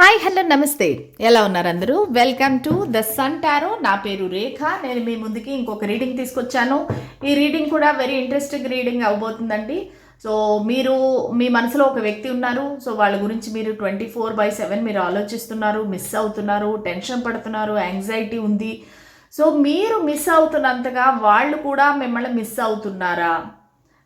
Hi hello నమస్తే. ఎలా ఉన్నారు అందరూ? Welcome to the sun tarot నా పేరు రేఖ నేను మీ ముందుకి ఇంకొక రీడింగ్ తీసుకొచ్చాను. ఈ రీడింగ్ కూడా వెరీ ఇంట్రెస్టింగ్ రీడింగ్ అవబోతుందండి. సో మీరు మీ మనసులో ఒక వ్యక్తి ఉన్నారు. సో వాళ్ళ గురించి మీరు ట్వంటీ ఫోర్ బై సెవెన్ మీరు ఆలోచిస్తున్నారు మిస్ అవుతున్నారు టెన్షన్ పడుతున్నారు యాంగ్జైటీ ఉంది. సో మీరు మిస్ అవుతున్నంతగా వాళ్ళు కూడా మిమ్మల్ని మిస్ అవుతున్నారా?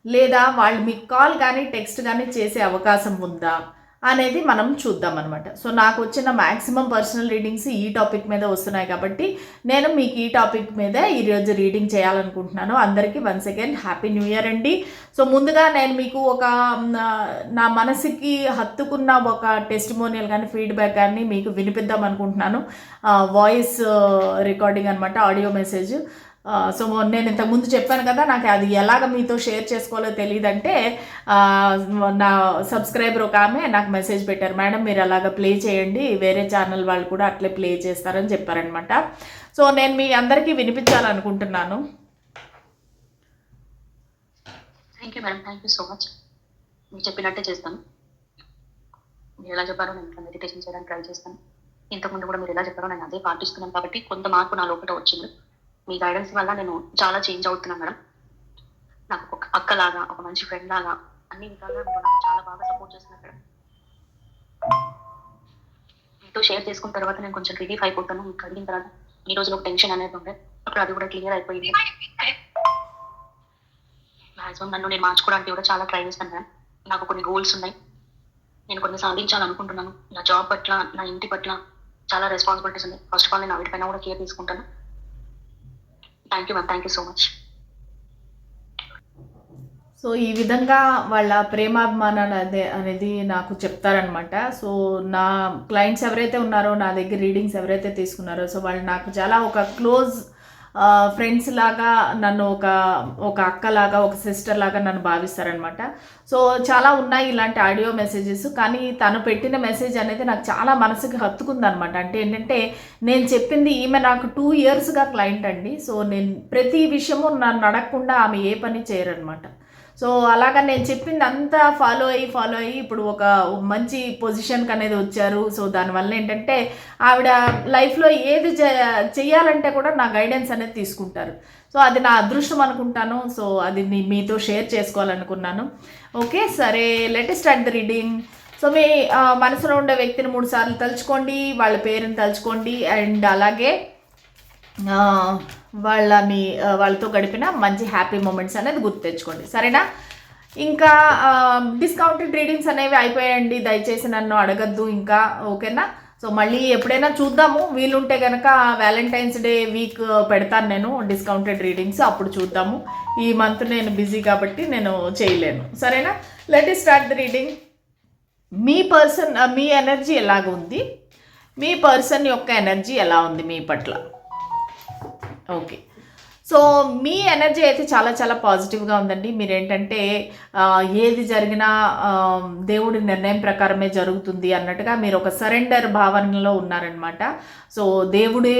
లేదా వాళ్ళు మీకు కాల్ కానీ టెక్స్ట్ కానీ చేసే అవకాశం ఉందా? అనేది మనం చూద్దాం అనమాట సో నాకు వచ్చిన మ్యాక్సిమం పర్సనల్ రీడింగ్స్ ఈ టాపిక్ మీద వస్తున్నాయి కాబట్టి నేను మీకు ఈ టాపిక్ మీద ఈరోజు రీడింగ్ చేయాలనుకుంటున్నాను. అందరికీ once again happy new year అండి. సో ముందుగా నేను మీకు ఒక నా- మనసుకి హత్తుకున్న ఒక టెస్టిమోనియల్ కానీ ఫీడ్బ్యాక్ కానీ మీకు వినిపిద్దాం అనుకుంటున్నాను. వాయిస్ రికార్డింగ్ అనమాట ఆడియో మెసేజ్ సో నేను ఇంతకుముందు చెప్పాను కదా నాకు అది ఎలాగ మీతో షేర్ చేసుకోవాలో తెలియదంటే అంటే నా సబ్స్క్రైబర్ ఒక ఆమె నాకు మెసేజ్ పెట్టారు మేడం మీరు అలాగ ప్లే చేయండి వేరే ఛానల్ వాళ్ళు కూడా అట్లే ప్లే చేస్తారని చెప్పారనమాట సో నేను మీ అందరికీ వినిపించాలనుకుంటున్నాను. Thank you madam thank you so much మీరు చెప్పినట్టే చేస్తాను. మీరు ఎలా చెప్పారో నేను మెడిటేషన్ చేయడానికి ట్రై చేస్తాను. ఇంతకుముందు కూడా మీరు ఎలా చెప్పారో నేను అదే పాటిస్తున్నాను కాబట్టి కొంత మార్పు నా లోపల వచ్చింది. మీ గైడెన్స్ వల్ల నేను చాలా చేంజ్ అవుతున్నాను మేడం నాకు ఒక అక్కలాగా ఒక మంచి ఫ్రెండ్ లాగా అన్ని విధాలుగా నాకు చాలా బాగా సపోర్ట్ చేస్తున్నారు మేడం మీతో షేర్ చేసుకున్న తర్వాత నేను కొంచెం రిలీఫ్ అయిపోతాను. మీకు అడిగిన తర్వాత ఈ రోజులో ఒక టెన్షన్ అనేది ఉండే అప్పుడు అది కూడా క్లియర్ అయిపోయింది. మ్యాక్సిమం నన్ను నేను మార్చుకోవడానికి కూడా చాలా ట్రై చేస్తాను మేడం నాకు కొన్ని గోల్స్ ఉన్నాయి. నేను కొన్ని సాధించాలనుకుంటున్నాను. నా జాబ్ పట్ల నా ఇంటి పట్ల చాలా రెస్పాన్సిబిలిటీస్ ఉన్నాయి. ఫస్ట్ ఆఫ్ ఆల్ నేను వీటిపైన కూడా కేర్ తీసుకుంటాను. Thank you ma'am thank you so much so ఈ విధంగా వాళ్ళ ప్రేమాభిమానాలు అదే అనేది నాకు చెప్తారనమాట సో నా క్లయింట్స్ ఎవరైతే ఉన్నారో నా దగ్గర రీడింగ్స్ ఎవరైతే తీసుకున్నారో సో వాళ్ళు నాకు చాలా ఒక క్లోజ్ ఫ్రెండ్స్ లాగా నన్ను ఒక ఒక అక్కలాగా ఒక సిస్టర్ లాగా నన్ను భావిస్తారనమాట సో చాలా ఉన్నాయి ఇలాంటి ఆడియో మెసేజెస్ కానీ తను పెట్టిన మెసేజ్ అనేది నాకు చాలా మనసుకి హత్తుకుందనమాట అంటే ఏంటంటే నేను చెప్పింది ఈమె నాకు టూ ఇయర్స్గా క్లయింట్ అండి. సో నేను ప్రతి విషయము నన్ను అడగకుండా ఆమె ఏ పని చేయరనమాట సో అలాగా నేను చెప్పింది అంతా ఫాలో అయ్యి ఫాలో అయ్యి ఇప్పుడు ఒక మంచి పొజిషన్కి అనేది వచ్చారు. సో దానివల్ల ఏంటంటే ఆవిడ లైఫ్లో ఏది చే- కూడా నా గైడెన్స్ అనేది తీసుకుంటారు. సో అది నా అదృష్టం అనుకుంటాను. సో అది మీతో షేర్ చేసుకోవాలనుకున్నాను. ఓకే సరే let start the reading so మీ మనసులో ఉండే వ్యక్తిని మూడు సార్లు తలుచుకోండి వాళ్ళ పేరుని తలుచుకోండి అండ్ అలాగే వాళ్ళని వాళ్ళతో గడిపిన మంచి హ్యాపీ మూమెంట్స్ అనేది గుర్తు తెచ్చుకోండి. సరేనా? ఇంకా డిస్కౌంటెడ్ రీడింగ్స్ అనేవి అయిపోయాయండి దయచేసి నన్ను అడగద్దు ఇంకా ఓకేనా? సో మళ్ళీ ఎప్పుడైనా చూద్దాము. వీలుంటే కనుక వ్యాలంటైన్స్ డే వీక్ పెడతాను నేను డిస్కౌంటెడ్ రీడింగ్స్ అప్పుడు చూద్దాము. ఈ మంత్ నేను బిజీ కాబట్టి నేను చేయలేను. సరేనా? లెట్ స్టార్ట్ ది రీడింగ్ మీ పర్సన్ మీ ఎనర్జీ ఎలాగ ఉంది మీ పర్సన్ యొక్క ఎనర్జీ ఎలా ఉంది మీ పట్ల? ఓకే. సో మీ ఎనర్జీ అయితే చాలా చాలా పాజిటివ్గా ఉందండి. మీరేంటంటే ఏది జరిగినా దేవుడి నిర్ణయం ప్రకారమే జరుగుతుంది అన్నట్టుగా మీరు ఒక సరెండర్ భావనలో ఉన్నారనమాట సో దేవుడే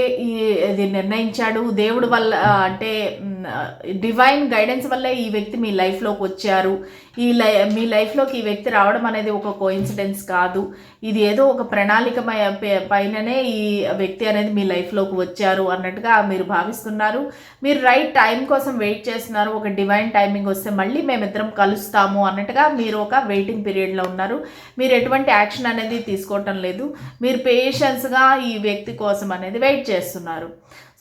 ఇది నిర్ణయించాడు. దేవుడు వల్ల అంటే డివైన్ గైడెన్స్ వల్లే ఈ వ్యక్తి మీ లైఫ్లోకి వచ్చారు. ఈ లై మీ లైఫ్లోకి ఈ వ్యక్తి రావడం అనేది ఒక కోయిన్సిడెన్స్ కాదు. ఇది ఏదో ఒక ప్రణాళిక పైననే ఈ వ్యక్తి అనేది మీ లైఫ్లోకి వచ్చారు అన్నట్టుగా మీరు భావిస్తున్నారు. మీరు రైట్ టైం కోసం వెయిట్ చేస్తున్నారు. ఒక డివైన్ టైమింగ్ వస్తే మళ్ళీ మేమిద్దరం కలుస్తాము అన్నట్టుగా మీరు ఒక వెయిటింగ్ పీరియడ్లో ఉన్నారు. మీరు ఎటువంటి యాక్షన్ అనేది తీసుకోవటం లేదు. మీరు పేషెన్స్గా ఈ వ్యక్తి కోసం అనేది వెయిట్ చేస్తున్నారు.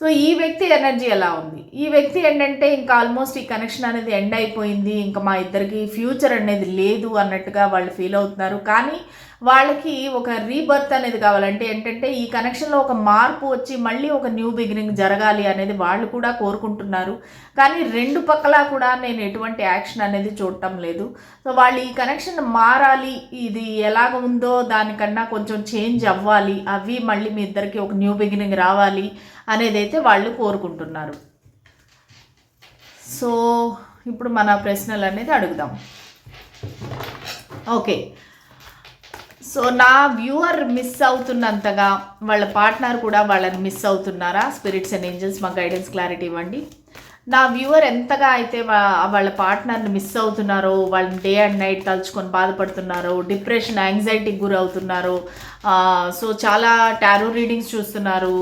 సో ఈ వ్యక్తి ఎనర్జీ ఎలా ఉంది? ఈ వ్యక్తి ఏంటంటే ఇంకా ఆల్మోస్ట్ ఈ కనెక్షన్ అనేది ఎండ్ అయిపోయింది. ఇంకా మా ఇద్దరికి ఫ్యూచర్ అనేది లేదు అన్నట్టుగా వాళ్ళు ఫీల్ అవుతున్నారు. కానీ వాళ్ళకి ఒక రీబర్త్ అనేది కావాలంటే ఏంటంటే ఈ కనెక్షన్లో ఒక మార్పు వచ్చి మళ్ళీ ఒక న్యూ బిగినింగ్ జరగాలి అనేది వాళ్ళు కూడా కోరుకుంటున్నారు. కానీ రెండు పక్కల కూడా నేను ఎటువంటి యాక్షన్ అనేది చూడటం లేదు. సో వాళ్ళు ఈ కనెక్షన్ మారాలి ఇది ఎలాగ ఉందో దానికన్నా కొంచెం చేంజ్ అవ్వాలి అవి మళ్ళీ మీ ఇద్దరికి ఒక న్యూ బిగినింగ్ రావాలి అనేది అయితే వాళ్ళు కోరుకుంటున్నారు. సో ఇప్పుడు మన ప్రశ్నలు అనేది అడుగుదాం. ఓకే. సో నా వ్యూవర్ మిస్ అవుతున్నంతగా వాళ్ళ పార్ట్నర్ కూడా వాళ్ళని మిస్ అవుతున్నారా? స్పిరిట్స్ అండ్ ఏంజల్స్ మా గైడెన్స్ క్లారిటీ ఇవ్వండి. నా వ్యూవర్ ఎంతగా అయితే వాళ్ళ పార్ట్నర్ని మిస్ అవుతున్నారో వాళ్ళని డే అండ్ నైట్ తలుచుకొని బాధపడుతున్నారో డిప్రెషన్ యాంగ్జైటీకి గురవుతున్నారో సో చాలా టారో రీడింగ్స్ చూస్తున్నారు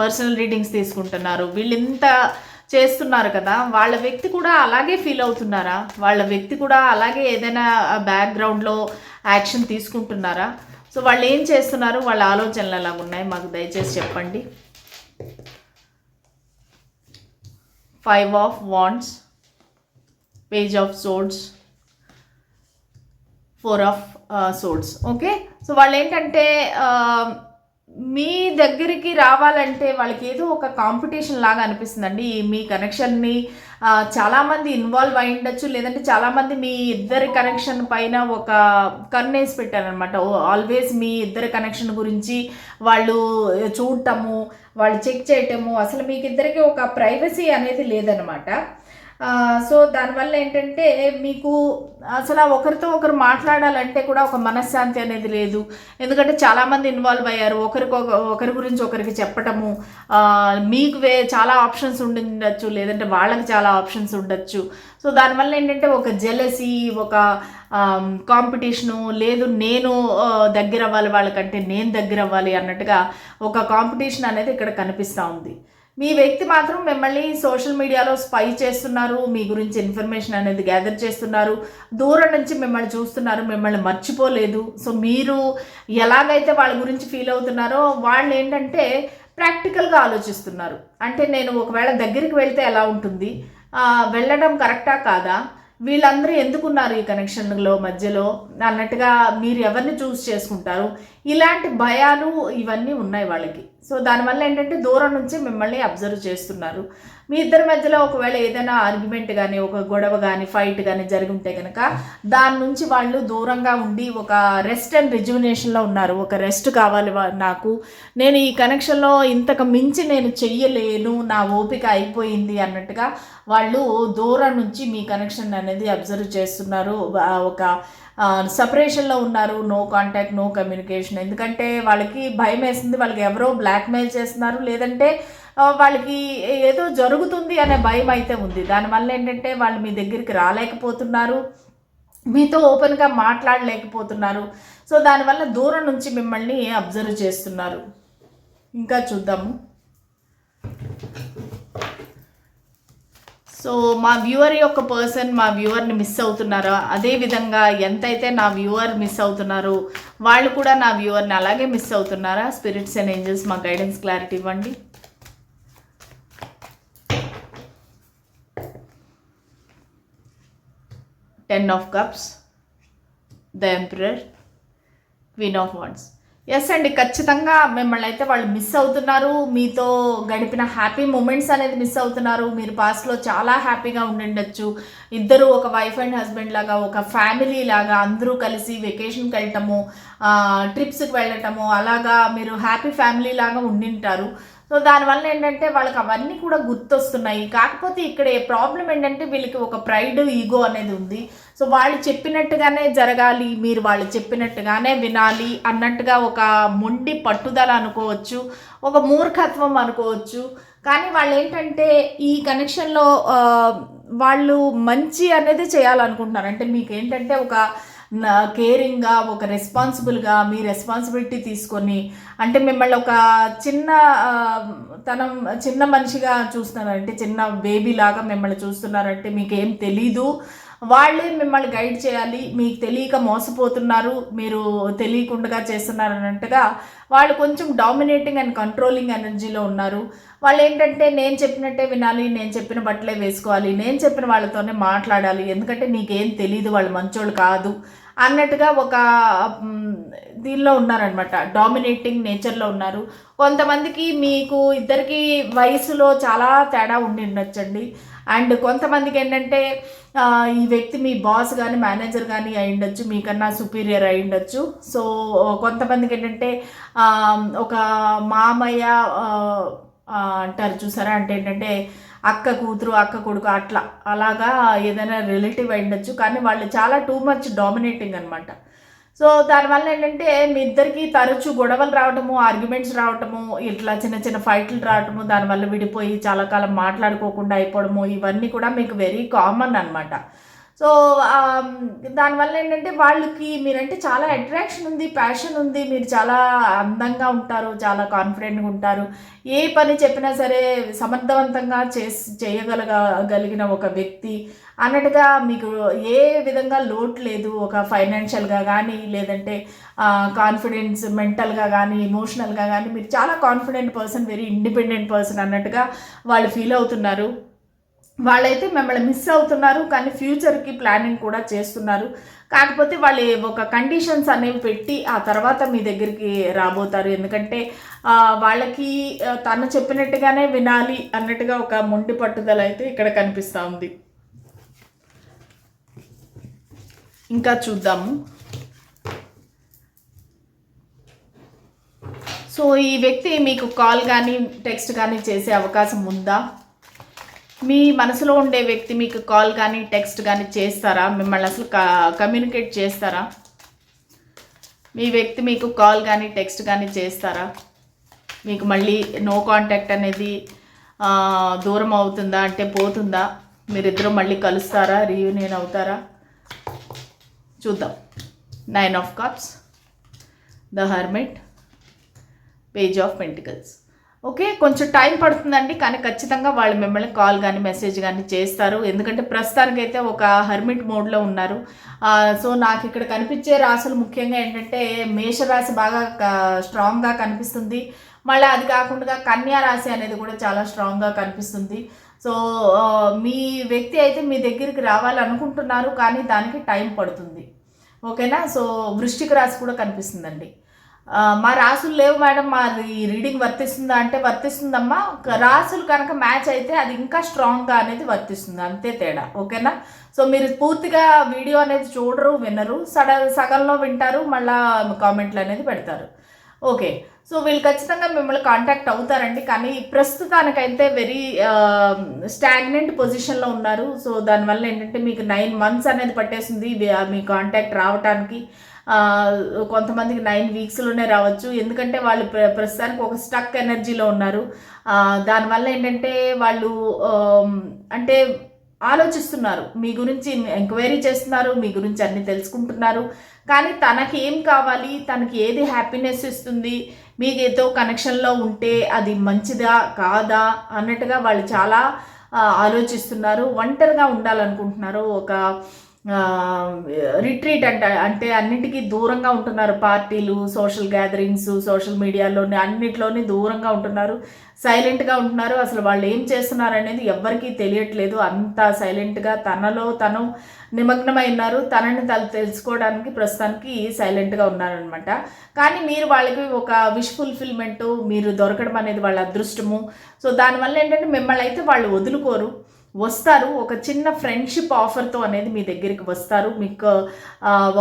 పర్సనల్ రీడింగ్స్ తీసుకుంటున్నారు వీళ్ళు ఇంత చేస్తున్నారు కదా వాళ్ళ వ్యక్తి కూడా అలాగే ఫీల్ అవుతున్నారా? వాళ్ళ వ్యక్తి కూడా అలాగే ఏదైనా బ్యాక్గ్రౌండ్లో యాక్షన్ తీసుకుంటున్నారా? సో వాళ్ళు ఏం చేస్తున్నారు? వాళ్ళ ఆలోచనలు ఎలా ఉన్నాయి మాకు దయచేసి చెప్పండి. Five of wands page of swords four of swords okay so వాళ్ళు ఏంటంటే మీ దగ్గరికి రావాలంటే వాళ్ళకి ఏదో ఒక కాంపిటీషన్ లాగా అనిపిస్తుందండి. మీ కనెక్షన్ని చాలామంది ఇన్వాల్వ్ అయి ఉండొచ్చు. లేదంటే చాలామంది మీ ఇద్దరి కనెక్షన్ పైన ఒక కన్నేసి పెట్టారనమాట ఆల్వేస్ మీ ఇద్దరి కనెక్షన్ గురించి వాళ్ళు చూడటము వాళ్ళు చెక్ చేయటము అసలు మీకు ఇద్దరికి ఒక ప్రైవసీ అనేది లేదనమాట సో దానివల్ల ఏంటంటే మీకు అసలు ఒకరితో ఒకరు మాట్లాడాలంటే కూడా ఒక మనశ్శాంతి అనేది లేదు. ఎందుకంటే చాలామంది ఇన్వాల్వ్ అయ్యారు. ఒకరికి ఒకరి గురించి ఒకరికి చెప్పటము మీకు వే చాలా ఆప్షన్స్ ఉండొచ్చు లేదంటే వాళ్ళకి చాలా ఆప్షన్స్ ఉండొచ్చు. సో దానివల్ల ఏంటంటే ఒక జెలసీ ఒక కాంపిటీషను లేదు నేను దగ్గర అవ్వాలి వాళ్ళకంటే నేను దగ్గర అవ్వాలి అన్నట్టుగా ఒక కాంపిటీషన్ అనేది ఇక్కడ కనిపిస్తూ ఉంది. మీ వ్యక్తి మాత్రం మిమ్మల్ని సోషల్ మీడియాలో స్పై చేస్తున్నారు మీ గురించి ఇన్ఫర్మేషన్ అనేది గ్యాదర్ చేస్తున్నారు దూరం నుంచి మిమ్మల్ని చూస్తున్నారు మిమ్మల్ని మర్చిపోలేదు. సో మీరు ఎలాగైతే వాళ్ళ గురించి ఫీల్ అవుతున్నారో వాళ్ళు ఏంటంటే ప్రాక్టికల్గా ఆలోచిస్తున్నారు. అంటే నేను ఒకవేళ దగ్గరికి వెళ్తే ఎలా ఉంటుంది? వెళ్ళడం కరెక్టా కాదా? వీళ్ళందరూ ఎందుకున్నారు ఈ కనెక్షన్లో మధ్యలో? అన్నట్టుగా మీరు ఎవరిని చూస్ చేసుకుంటారు? ఇలాంటి భయాలు ఇవన్నీ ఉన్నాయి వాళ్ళకి. సో దానివల్ల ఏంటంటే దూరం నుంచి మిమ్మల్ని అబ్జర్వ్ చేస్తున్నారు. మీ ఇద్దరి మధ్యలో ఒకవేళ ఏదైనా ఆర్గ్యుమెంట్ కానీ ఒక గొడవ కానీ ఫైట్ కానీ జరిగి ఉంటే కనుక దాని నుంచి వాళ్ళు దూరంగా ఉండి ఒక రెస్ట్ అండ్ రిజ్యువినేషన్లో ఉన్నారు. ఒక రెస్ట్ కావాలి వా- నాకు. నేను ఈ కనెక్షన్లో ఇంతకు మించి నేను చెయ్యలేను. నా ఓపిక అయిపోయింది అన్నట్టుగా వాళ్ళు దూరం నుంచి మీ కనెక్షన్ అనేది అబ్జర్వ్ చేస్తున్నారు. ఒక సపరేషన్లో ఉన్నారు. నో కాంటాక్ట్ నో కమ్యూనికేషన్ ఎందుకంటే వాళ్ళకి భయం వేస్తుంది వాళ్ళకి ఎవరో బ్లాక్మెయిల్ చేస్తున్నారు. లేదంటే వాళ్ళకి ఏదో జరుగుతుంది అనే భయం అయితే ఉంది. దానివల్ల ఏంటంటే వాళ్ళు మీ దగ్గరికి రాలేకపోతున్నారు. మీతో ఓపెన్గా మాట్లాడలేకపోతున్నారు. సో దానివల్ల దూరం నుంచి మిమ్మల్ని అబ్జర్వ్ చేస్తున్నారు. ఇంకా చూద్దాము. సో మా వ్యూవర్ యొక్క పర్సన్ మా వ్యూవర్ని మిస్ అవుతున్నారో? అదే విధంగా ఎంతైతే నా వ్యూవర్ మిస్ అవుతున్నారో వాళ్ళు కూడా నా వ్యూవర్ని అలాగే మిస్ అవుతున్నారా? స్పిరిట్స్ అండ్ ఏంజల్స్ మా గైడెన్స్ క్లారిటీ ఇవ్వండి. Ten of cups the emperor queen of wands yes అండి ఖచ్చితంగా మిమ్మల్ని అయితే వాళ్ళు మిస్ అవుతున్నారు. మీతో గడిపిన హ్యాపీ మూమెంట్స్ అనేది మిస్ అవుతున్నారు. మీరు పాస్ట్లో చాలా హ్యాపీగా ఉండిండొచ్చు. ఇద్దరు ఒక వైఫ్ అండ్ హస్బెండ్ లాగా ఒక ఫ్యామిలీ లాగా అందరూ కలిసి వెకేషన్కి వెళ్ళటము ట్రిప్స్కి వెళ్ళటము అలాగా మీరు హ్యాపీ ఫ్యామిలీ లాగా ఉండింటారు. సో దానివల్ల ఏంటంటే వాళ్ళకి అవన్నీ కూడా గుర్తొస్తున్నాయి. కాకపోతే ఇక్కడ ప్రాబ్లం ఏంటంటే వీళ్ళకి ఒక ప్రైడ్ ఈగో అనేది ఉంది. సో వాళ్ళు చెప్పినట్టుగానే జరగాలి మీరు వాళ్ళు చెప్పినట్టుగానే వినాలి అన్నట్టుగా ఒక మొండి పట్టుదల అనుకోవచ్చు ఒక మూర్ఖత్వం అనుకోవచ్చు. కానీ వాళ్ళు ఏంటంటే ఈ కనెక్షన్లో వాళ్ళు మంచి అనేది చేయాలనుకుంటున్నారు. అంటే మీకు ఏంటంటే ఒక నా కేరింగ్గా ఒక రెస్పాన్సిబుల్గా మీ రెస్పాన్సిబిలిటీ తీసుకొని అంటే మిమ్మల్ని ఒక చిన్న తనం చిన్న మనిషిగా చూస్తున్నారంటే చిన్న బేబీ లాగా మిమ్మల్ని చూస్తున్నారంటే మీకు ఏం తెలీదు. వాళ్ళే మిమ్మల్ని గైడ్ చేయాలి. మీకు తెలియక మోసపోతున్నారు. మీరు తెలియకుండా చేస్తున్నారు అన్నట్టుగా వాళ్ళు కొంచెం డామినేటింగ్ అండ్ కంట్రోలింగ్ ఎనర్జీలో ఉన్నారు. వాళ్ళు ఏంటంటే నేను చెప్పినట్టే వినాలి నేను చెప్పిన బట్టలే వేసుకోవాలి నేను చెప్పిన వాళ్ళతోనే మాట్లాడాలి. ఎందుకంటే నీకేం తెలియదు వాళ్ళు మంచోళ్ళు కాదు. అన్నట్టుగా ఒక దీనిలో ఉన్నారనమాట డామినేటింగ్ నేచర్లో ఉన్నారు. కొంతమందికి మీకు ఇద్దరికి వయసులో చాలా తేడా ఉండి ఉండొచ్చండి. అండ్ కొంతమందికి ఏంటంటే ఈ వ్యక్తి మీ బాస్ కానీ మేనేజర్ కానీ అయి ఉండొచ్చు మీకన్నా సుపీరియర్ అయి ఉండొచ్చు. సో కొంతమందికి ఏంటంటే ఒక మామయ్య అంటారు చూసారా? అంటే ఏంటంటే అక్క కూతురు అక్క కొడుకు అట్లా. అలాగా ఏదైనా రిలేటివ్ అయిండొచ్చు కానీ వాళ్ళు చాలా టూ మచ్ డామినేటింగ్ అనమాట సో దానివల్ల ఏంటంటే మీ ఇద్దరికి తరచూ గొడవలు రావటము ఆర్గ్యుమెంట్స్ రావటము ఇట్లా చిన్న చిన్న ఫైట్లు రావటము దానివల్ల విడిపోయి చాలా కాలం మాట్లాడుకోకుండా అయిపోవడము ఇవన్నీ కూడా మీకు వెరీ కామన్ అనమాట సో దానివల్ల ఏంటంటే వాళ్ళకి మీరంటే చాలా అట్రాక్షన్ ఉంది ప్యాషన్ ఉంది మీరు చాలా అందంగా ఉంటారు చాలా కాన్ఫిడెంట్గా ఉంటారు. ఏ పని చెప్పినా సరే సమర్థవంతంగా చేసి చేయగలగలిగిన ఒక వ్యక్తి అన్నట్టుగా మీకు ఏ విధంగా లోటు లేదు ఒక ఫైనాన్షియల్గా కానీ లేదంటే కాన్ఫిడెన్స్ మెంటల్గా కానీ ఎమోషనల్గా కానీ మీరు చాలా confident person very independent person అన్నట్టుగా వాళ్ళు ఫీల్ అవుతున్నారు. వాళ్ళైతే మిమ్మల్ని మిస్ అవుతున్నారు కానీ ఫ్యూచర్కి ప్లానింగ్ కూడా చేస్తున్నారు. కాకపోతే వాళ్ళు ఒక కండిషన్స్ అనేవి పెట్టి ఆ తర్వాత మీ దగ్గరికి రాబోతారు. ఎందుకంటే వాళ్ళకి తను చెప్పినట్టుగానే వినాలి అన్నట్టుగా ఒక మొండి పట్టుదల అయితే ఇక్కడ కనిపిస్తూ ఉంది. ఇంకా చూద్దాము. సో ఈ వ్యక్తి మీకు కాల్ కానీ టెక్స్ట్ కానీ చేసే అవకాశం ఉందా? మీ మనసులో ఉండే వ్యక్తి మీకు కాల్ కానీ టెక్స్ట్ కానీ చేస్తారా? మిమ్మల్ని అసలు కమ్యూనికేట్ చేస్తారా? మీ వ్యక్తి మీకు కాల్ కానీ టెక్స్ట్ కానీ చేస్తారా? మీకు మళ్ళీ నో కాంటాక్ట్ అనేది దూరం అవుతుందా? అంటే పోతుందా? మీరిద్దరూ మళ్ళీ కలుస్తారా? రీయూనియన్ అవుతారా? చూద్దాం. Nine of cups the hermit page of pentacles. Okay కొంచెం టైం పడుతుందండి కానీ ఖచ్చితంగా వాళ్ళు మిమ్మల్ని కాల్ కానీ మెసేజ్ కానీ చేస్తారు. ఎందుకంటే ప్రస్తుతానికైతే ఒక హర్మిట్ మోడ్లో ఉన్నారు. సో నాకు ఇక్కడ కనిపించే రాసులు ముఖ్యంగా ఏంటంటే మేషరాశి బాగా స్ట్రాంగ్గా కనిపిస్తుంది. మళ్ళీ అది కాకుండా కన్యా రాశి అనేది కూడా చాలా స్ట్రాంగ్గా కనిపిస్తుంది. సో మీ వ్యక్తి అయితే మీ దగ్గరికి రావాలనుకుంటున్నారు కానీ దానికి టైం పడుతుంది. ఓకేనా? సో వృష్టిక రాశి కూడా కనిపిస్తుందండి. మా రాసులు లేవు మేడం మా రీడింగ్ వర్తిస్తుందా అంటే వర్తిస్తుందమ్మా. రాసులు కనుక మ్యాచ్ అయితే అది ఇంకా స్ట్రాంగ్గా అనేది వర్తిస్తుంది అంతే తేడా. ఓకేనా? సో మీరు పూర్తిగా వీడియో అనేది చూడరు వినరు. సడ సగంలో వింటారు మళ్ళీ కామెంట్లు అనేది పెడతారు. ఓకే. సో వీళ్ళు ఖచ్చితంగా మిమ్మల్ని కాంటాక్ట్ అవుతారండి. కానీ ప్రస్తుతానికైతే వెరీ స్టాగ్నెంట్ పొజిషన్లో ఉన్నారు. సో దానివల్ల ఏంటంటే మీకు నైన్ మంత్స్ అనేది పట్టేస్తుంది మీ కాంటాక్ట్ రావటానికి. కొంతమందికి నైన్ వీక్స్లోనే రావచ్చు. ఎందుకంటే వాళ్ళు ప్ర ప్రస్తుతానికి ఒక స్టక్ ఎనర్జీలో ఉన్నారు. దానివల్ల ఏంటంటే వాళ్ళు అంటే ఆలోచిస్తున్నారు. మీ గురించి ఎంక్వైరీ చేస్తున్నారు మీ గురించి అన్ని తెలుసుకుంటున్నారు. కానీ తనకి ఏం కావాలి? తనకి ఏది హ్యాపీనెస్ ఇస్తుంది? మీకు ఏదో కనెక్షన్లో ఉంటే అది మంచిదా కాదా? అన్నట్టుగా వాళ్ళు చాలా ఆలోచిస్తున్నారు. ఒంటరిగా ఉండాలనుకుంటున్నారు. ఒక రిట్రీట్ అంట అంటే అన్నిటికీ దూరంగా ఉంటున్నారు. పార్టీలు సోషల్ గ్యాదరింగ్స్ సోషల్ మీడియాలోని అన్నిట్లోని దూరంగా ఉంటున్నారు. సైలెంట్గా ఉంటున్నారు. అసలు వాళ్ళు ఏం చేస్తున్నారు అనేది ఎవ్వరికీ తెలియట్లేదు. అంత సైలెంట్గా తనలో తను నిమగ్నమై ఉన్నారు. తనని తను తెలుసుకోవడానికి ప్రస్తుతానికి సైలెంట్గా ఉన్నారనమాట కానీ మీరు వాళ్ళకి ఒక విష్ ఫుల్ఫిల్మెంట్ మీరు దొరకడం అనేది వాళ్ళ అదృష్టము. సో దానివల్ల ఏంటంటే మిమ్మల్ని అయితే వాళ్ళు వదులుకోరు. వస్తారు. ఒక చిన్న ఫ్రెండ్షిప్ ఆఫర్తో అనేది మీ దగ్గరికి వస్తారు. మీకు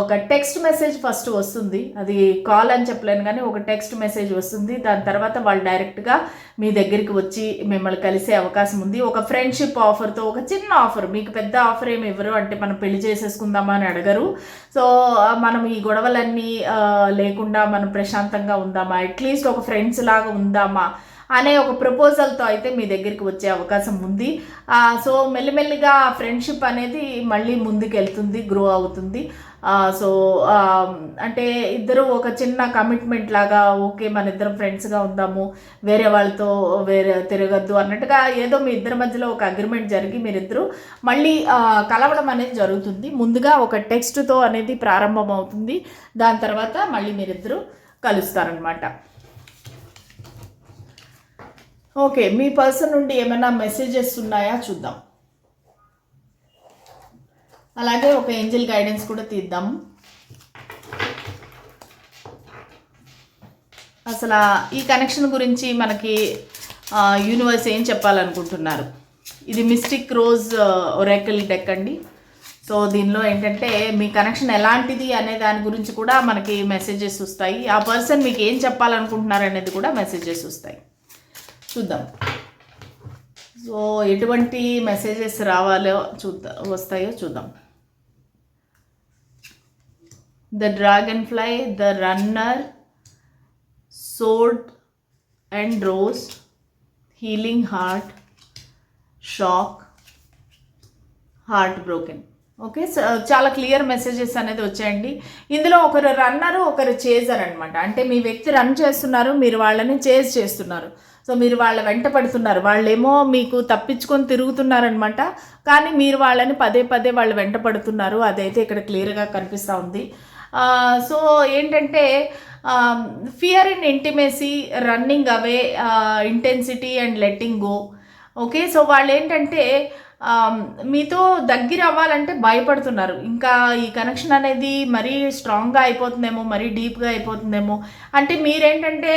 ఒక టెక్స్ట్ మెసేజ్ ఫస్ట్ వస్తుంది. అది కాల్ అని చెప్పలేను కానీ ఒక టెక్స్ట్ మెసేజ్ వస్తుంది. దాని తర్వాత వాళ్ళు డైరెక్ట్గా మీ దగ్గరికి వచ్చి మిమ్మల్ని కలిసే అవకాశం ఉంది. ఒక ఫ్రెండ్షిప్ ఆఫర్తో ఒక చిన్న ఆఫర్ మీకు పెద్ద ఆఫర్ ఏమి ఇవ్వరు. అంటే మనం పెళ్ళి చేసేసుకుందామా అని అడగరు. సో మనం ఈ గొడవలన్నీ లేకుండా మనం ప్రశాంతంగా ఉందామా? అట్లీస్ట్ ఒక ఫ్రెండ్స్ లాగా ఉందామా? అనే ఒక ప్రపోజల్తో అయితే మీ దగ్గరికి వచ్చే అవకాశం ఉంది. సో మెల్లిమెల్లిగా ఫ్రెండ్షిప్ అనేది మళ్ళీ ముందుకెళ్తుంది గ్రో అవుతుంది. సో అంటే ఇద్దరు ఒక చిన్న కమిట్మెంట్ లాగా ఓకే మన ఇద్దరం ఫ్రెండ్స్గా ఉందాము వేరే వాళ్ళతో వేరే తిరగద్దు అన్నట్టుగా ఏదో మీ ఇద్దరి మధ్యలో ఒక అగ్రిమెంట్ జరిగి మీరిద్దరూ మళ్ళీ కలవడం అనేది జరుగుతుంది. ముందుగా ఒక టెక్స్ట్తో అనేది ప్రారంభం అవుతుంది దాని తర్వాత మళ్ళీ మీరిద్దరూ కలుస్తారనమాట ఓకే మీ పర్సన్ నుండి ఏమైనా మెసేజెస్ ఉన్నాయా? చూద్దాం. అలాగే ఒక ఏంజల్ గైడెన్స్ కూడా తీద్దాము అసలు ఈ కనెక్షన్ గురించి మనకి యూనివర్స్ ఏం చెప్పాలనుకుంటున్నారు? ఇది మిస్టిక్ రోజ్ ఒరాకిల్ డెక్ అండి. సో దీనిలో ఏంటంటే మీ కనెక్షన్ ఎలాంటిది అనే దాని గురించి కూడా మనకి మెసేజెస్ వస్తాయి. ఆ పర్సన్ మీకు ఏం చెప్పాలనుకుంటున్నారు అనేది కూడా మెసేజెస్ వస్తాయి. చూద్దాం. సో ఎటువంటి మెసేజెస్ రావాలో చూద్దాం వస్తాయో చూద్దాం. The dragonfly the runner sword and rose healing heart shock heart broken okay so చాలా క్లియర్ మెసేజెస్ అనేది వచ్చాయండి. ఇందులో ఒకరు రన్నరు ఒకరు చేజర్ అనమాట అంటే మీ వ్యక్తి రన్ చేస్తున్నారు మీరు వాళ్ళని చేజ్ చేస్తున్నారు. సో మీరు వాళ్ళ వెంట పడుతున్నారు. వాళ్ళేమో మీకు తప్పించుకొని తిరుగుతున్నారనమాట. కానీ మీరు వాళ్ళని పదే పదే వాళ్ళు వెంట పడుతున్నారు. అదైతే ఇక్కడ క్లియర్గా కనిపిస్తూ ఉంది. సో ఏంటంటే fear and intimacy running away intensity and letting go okay so వాళ్ళు ఏంటంటే మీతో దగ్గర అవ్వాలంటే భయపడుతున్నారు. ఇంకా ఈ కనెక్షన్ అనేది మరీ స్ట్రాంగ్గా అయిపోతుందేమో మరీ డీప్గా అయిపోతుందేమో. అంటే మీరేంటంటే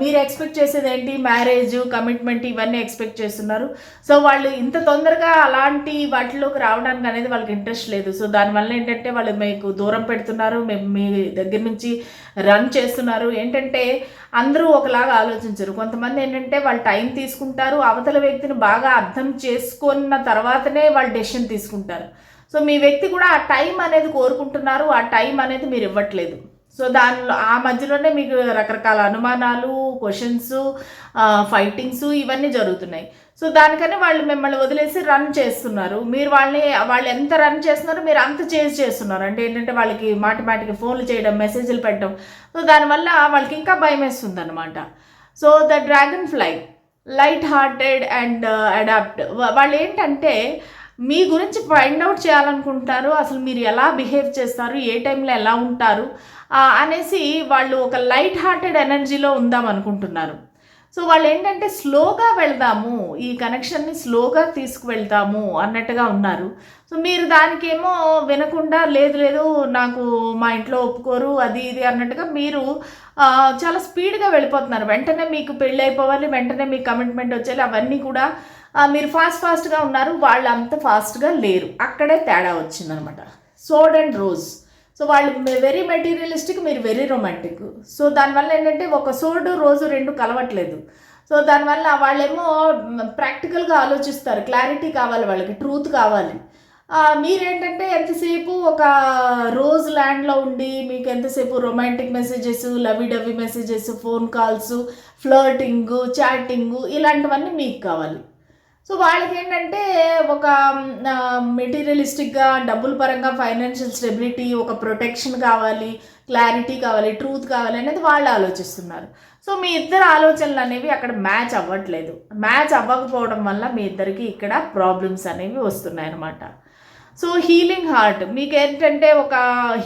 మీరు ఎక్స్పెక్ట్ చేసేది ఏంటి మ్యారేజ్ కమిట్మెంట్ ఇవన్నీ ఎక్స్పెక్ట్ చేస్తున్నారు. సో వాళ్ళు ఇంత తొందరగా అలాంటి వాటిలోకి రావడానికి అనేది వాళ్ళకి ఇంట్రెస్ట్ లేదు. సో దానివల్ల ఏంటంటే వాళ్ళు మీకు దూరం పెడుతున్నారు. మేము మీ దగ్గర నుంచి రన్ చేస్తున్నారు. ఏంటంటే అందరూ ఒకలాగా ఆలోచించరు. కొంతమంది ఏంటంటే వాళ్ళు టైం తీసుకుంటారు అవతల వ్యక్తిని బాగా అర్థం చేసుకున్న తర్వాతనే వాళ్ళు డెసిషన్ తీసుకుంటారు. సో మీ వ్యక్తి కూడా ఆ టైం అనేది కోరుకుంటున్నారు ఆ టైం అనేది మీరు ఇవ్వట్లేదు. సో దానిలో ఆ మధ్యలోనే మీకు రకరకాల అనుమానాలు క్వశ్చన్స్ ఫైటింగ్స్ ఇవన్నీ జరుగుతున్నాయి. సో దానికనే వాళ్ళు మిమ్మల్ని వదిలేసి రన్ చేస్తున్నారు. మీరు వాళ్ళని వాళ్ళు ఎంత రన్ చేస్తున్నారో మీరు అంత చేజ్ చేస్తున్నారు. అంటే ఏంటంటే వాళ్ళకి మాటి మాటికి ఫోన్లు చేయడం మెసేజ్లు పెట్టడం. సో దానివల్ల వాళ్ళకి ఇంకా భయం వేస్తుంది అనమాట so the dragonfly light hearted and adapt వాళ్ళు ఏంటంటే మీ గురించి ఫైండ్ అవుట్ చేయాలనుకుంటారు. అసలు మీరు ఎలా బిహేవ్ చేస్తారు? ఏ టైంలో ఎలా ఉంటారు? అనేసి వాళ్ళు ఒక లైట్ హార్టెడ్ ఎనర్జీలో ఉందాం అనుకుంటున్నారు సో వాళ్ళు ఏంటంటే స్లోగా వెళ్దాము ఈ కనెక్షన్ని స్లోగా తీసుకువెళ్తాము అన్నట్టుగా ఉన్నారు. సో మీరు దానికేమో వినకుండా లేదు లేదు నాకు మా ఇంట్లో ఒప్పుకోరు అది ఇది అన్నట్టుగా మీరు చాలా స్పీడ్గా వెళ్ళిపోతున్నారు. వెంటనే మీకు పెళ్ళి అయిపోవాలి వెంటనే మీకు కమిట్మెంట్ వచ్చేది అవన్నీ కూడా మీరు ఫాస్ట్ ఫాస్ట్గా ఉన్నారు వాళ్ళు అంత ఫాస్ట్గా లేరు. అక్కడే తేడా వచ్చిందనమాట. సోడ్ అండ్ రోజ్ సో వాళ్ళు వెరీ మెటీరియలిస్టిక్ మీరు వెరీ రొమాంటిక్ సో దానివల్ల ఏంటంటే ఒక సోడు రోజు రెండు కలవట్లేదు. సో దానివల్ల వాళ్ళేమో ప్రాక్టికల్గా ఆలోచిస్తారు. క్లారిటీ కావాలి వాళ్ళకి ట్రూత్ కావాలి. మీరేంటంటే ఎంతసేపు ఒక రోజ్ ల్యాండ్లో ఉండి మీకు ఎంతసేపు romantic messages lovey dovey messages phone calls flirting chatting ఇలాంటివన్నీ మీకు కావాలి. సో వాళ్ళకి ఏంటంటే ఒక మెటీరియలిస్టిక్గా డబ్బుల పరంగా ఫైనాన్షియల్ స్టెబిలిటీ ఒక ప్రొటెక్షన్ కావాలి క్లారిటీ కావాలి ట్రూత్ కావాలి అనేది వాళ్ళు ఆలోచిస్తున్నారు. సో మీ ఇద్దరు ఆలోచనలు అనేవి అక్కడ మ్యాచ్ అవ్వట్లేదు. మ్యాచ్ అవ్వకపోవడం వల్ల మీ ఇద్దరికి ఇక్కడ ప్రాబ్లమ్స్ అనేవి వస్తున్నాయి అన్నమాట సో హీలింగ్ హార్ట్ మీకు ఏంటంటే ఒక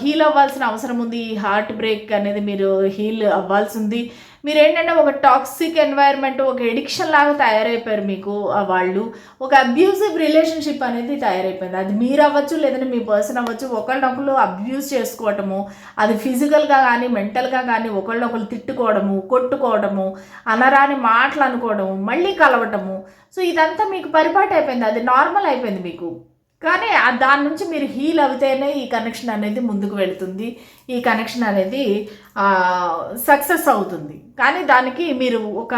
హీల్ అవ్వాల్సిన అవసరం ఉంది ఈ హార్ట్ బ్రేక్ అనేది మీరు హీల్ అవ్వాల్సి ఉంది మీరు ఏంటంటే ఒక టాక్సిక్ ఎన్వైర్న్మెంట్ ఒక ఎడిక్షన్ లాగా తయారైపోయారు మీకు వాళ్ళు. ఒక అబ్యూజివ్ రిలేషన్షిప్ అనేది తయారైపోయింది. అది మీరు అవ్వచ్చు లేదంటే మీ పర్సన్ అవ్వచ్చు. ఒకళ్ళనొకళ్ళు అబ్యూజ్ చేసుకోవటము అది ఫిజికల్గా కానీ మెంటల్గా కానీ ఒకళ్ళనొకళ్ళు తిట్టుకోవడము కొట్టుకోవడము అనరాని మాటలు అనుకోవడము మళ్ళీ కలవటము. సో ఇదంతా మీకు పరిపాటి అయిపోయింది. అది నార్మల్ అయిపోయింది మీకు. కానీ దాని నుంచి మీరు హీల్ అవుతేనే ఈ కనెక్షన్ అనేది ముందుకు వెళుతుంది. ఈ కనెక్షన్ అనేది సక్సెస్ అవుతుంది. కానీ దానికి మీరు ఒక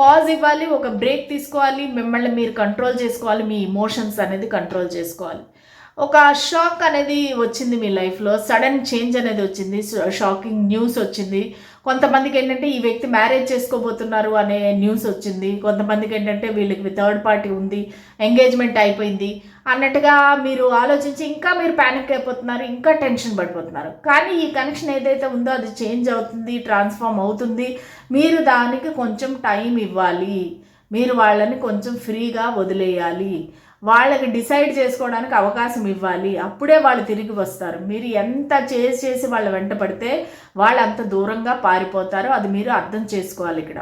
పాజ్ ఇవ్వాలి ఒక బ్రేక్ తీసుకోవాలి మిమ్మల్ని మీరు కంట్రోల్ చేసుకోవాలి మీ ఇమోషన్స్ అనేది కంట్రోల్ చేసుకోవాలి. ఒక షాక్ అనేది వచ్చింది మీ లైఫ్లో సడన్ చేంజ్ అనేది వచ్చింది. షాకింగ్ న్యూస్ వచ్చింది. కొంతమందికి ఏంటంటే ఈ వ్యక్తి మ్యారేజ్ చేసుకోబోతున్నారు అనే న్యూస్ వచ్చింది. కొంతమందికి ఏంటంటే వీళ్ళకి థర్డ్ పార్టీ ఉంది. ఎంగేజ్మెంట్ అయిపోయింది. అన్నట్టుగా మీరు ఆలోచించి ఇంకా మీరు ప్యానిక్ అయిపోతున్నారు ఇంకా టెన్షన్ పడిపోతున్నారు. కానీ ఈ కనెక్షన్ ఏదైతే ఉందో అది చేంజ్ అవుతుంది ట్రాన్స్ఫార్మ్ అవుతుంది. మీరు దానికి కొంచెం టైం ఇవ్వాలి. మీరు వాళ్ళని కొంచెం ఫ్రీగా వదిలేయాలి. వాళ్ళకి డిసైడ్ చేసుకోవడానికి అవకాశం ఇవ్వాలి. అప్పుడే వాళ్ళు తిరిగి వస్తారు. మీరు ఎంత చేసి చేసి వాళ్ళ వెంట పడితే వాళ్ళు అంత దూరంగా పారిపోతారో అది మీరు అర్థం చేసుకోవాలి ఇక్కడ.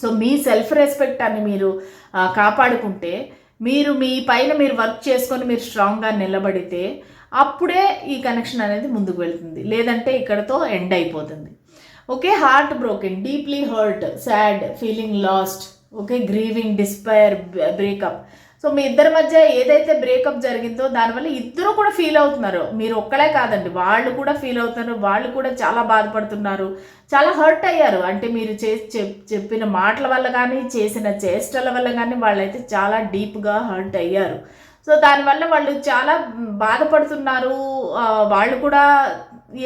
సో మీ సెల్ఫ్ రెస్పెక్ట్ అని మీరు కాపాడుకుంటే మీరు మీ పైన మీరు వర్క్ చేసుకొని మీరు స్ట్రాంగ్గా నిలబడితే అప్పుడే ఈ కనెక్షన్ అనేది ముందుకు వెళ్తుంది. లేదంటే ఇక్కడతో ఎండ్ అయిపోతుంది. Okay heart broken deeply hurt sad feeling lost okay grieving despair breakup so మీ ఇద్దరి మధ్య ఏదైతే బ్రేకప్ జరిగిందో దానివల్ల ఇద్దరు కూడా ఫీల్ అవుతున్నారు. మీరు ఒక్కలే కాదండి వాళ్ళు కూడా ఫీల్ అవుతున్నారు వాళ్ళు కూడా చాలా బాధపడుతున్నారు. చాలా హర్ట్ అయ్యారు. అంటే మీరు చేసి చెప్ చెప్పిన మాటల వల్ల కానీ చేసిన చేష్టల వల్ల కానీ వాళ్ళైతే చాలా డీప్గా హర్ట్ అయ్యారు. సో దానివల్ల వాళ్ళు చాలా బాధపడుతున్నారు. వాళ్ళు కూడా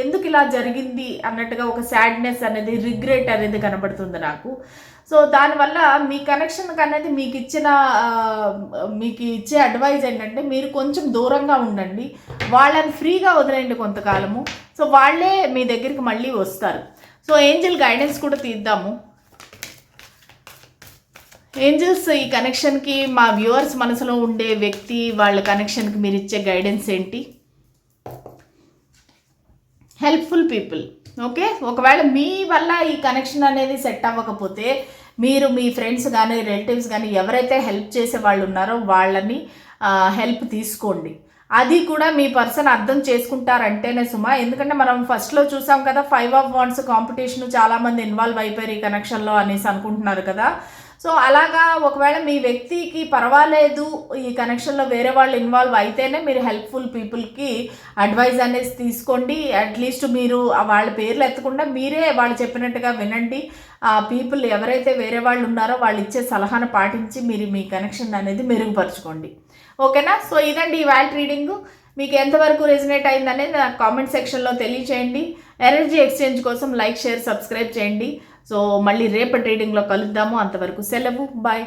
ఎందుకు ఇలా జరిగింది అన్నట్టుగా ఒక సాడ్నెస్ అనేది రిగ్రెట్ అనేది కనబడుతుంది నాకు. సో దానివల్ల మీ కనెక్షన్ అనేది మీకు ఇచ్చిన మీకు ఇచ్చే అడ్వైజ్ ఏంటంటే మీరు కొంచెం దూరంగా ఉండండి. వాళ్ళని ఫ్రీగా వదిలేయండి కొంతకాలము. సో వాళ్ళే మీ దగ్గరికి మళ్ళీ వస్తారు. సో ఏంజల్ గైడెన్స్ కూడా తీద్దాము. ఏంజల్స్ ఈ కనెక్షన్కి మా వ్యూవర్స్ మనసులో ఉండే వ్యక్తి వాళ్ళ కనెక్షన్కి మీరు ఇచ్చే గైడెన్స్ ఏంటి? హెల్ప్ఫుల్ పీపుల్ ఓకే ఒకవేళ మీ వల్ల ఈ కనెక్షన్ అనేది సెట్ అవ్వకపోతే మీరు మీ ఫ్రెండ్స్ కానీ రిలేటివ్స్ కానీ ఎవరైతే హెల్ప్ చేసే వాళ్ళు ఉన్నారో వాళ్ళని హెల్ప్ తీసుకోండి. అది కూడా మీ పర్సన్ అర్థం చేసుకుంటారంటేనే సుమా ఎందుకంటే మనం ఫస్ట్లో చూసాం కదా ఫైవ్ ఆఫ్ వాన్స్ కాంపిటీషన్ చాలామంది ఇన్వాల్వ్ అయిపోయారు ఈ కనెక్షన్లో అనేసి అనుకుంటున్నారు కదా. సో అలాగా ఒకవేళ మీ వ్యక్తికి పర్వాలేదు ఈ కనెక్షన్లో వేరే వాళ్ళు ఇన్వాల్వ్ అయితేనే మీరు హెల్ప్ఫుల్ పీపుల్కి అడ్వైజ్ అనేది తీసుకోండి. అట్లీస్ట్ మీరు వాళ్ళ పేర్లు ఎత్తకుండా మీరే వాళ్ళు చెప్పినట్టుగా వినండి. ఆ పీపుల్ ఎవరైతే వేరే వాళ్ళు ఉన్నారో వాళ్ళు ఇచ్చే సలహాను పాటించి మీరు మీ కనెక్షన్ అనేది మెరుగుపరచుకోండి. ఓకేనా? సో ఇదండి ఈ వాల్ట్ రీడింగ్ మీకు ఎంతవరకు రెజినేట్ అయిందనేది నాకు కామెంట్ సెక్షన్లో తెలియచేయండి. ఎనర్జీ ఎక్స్చేంజ్ కోసం లైక్ షేర్ సబ్స్క్రైబ్ చేయండి. సో మళ్ళీ రేపటి రీడింగ్లో కలుద్దాము. అంతవరకు సెలవు. బాయ్.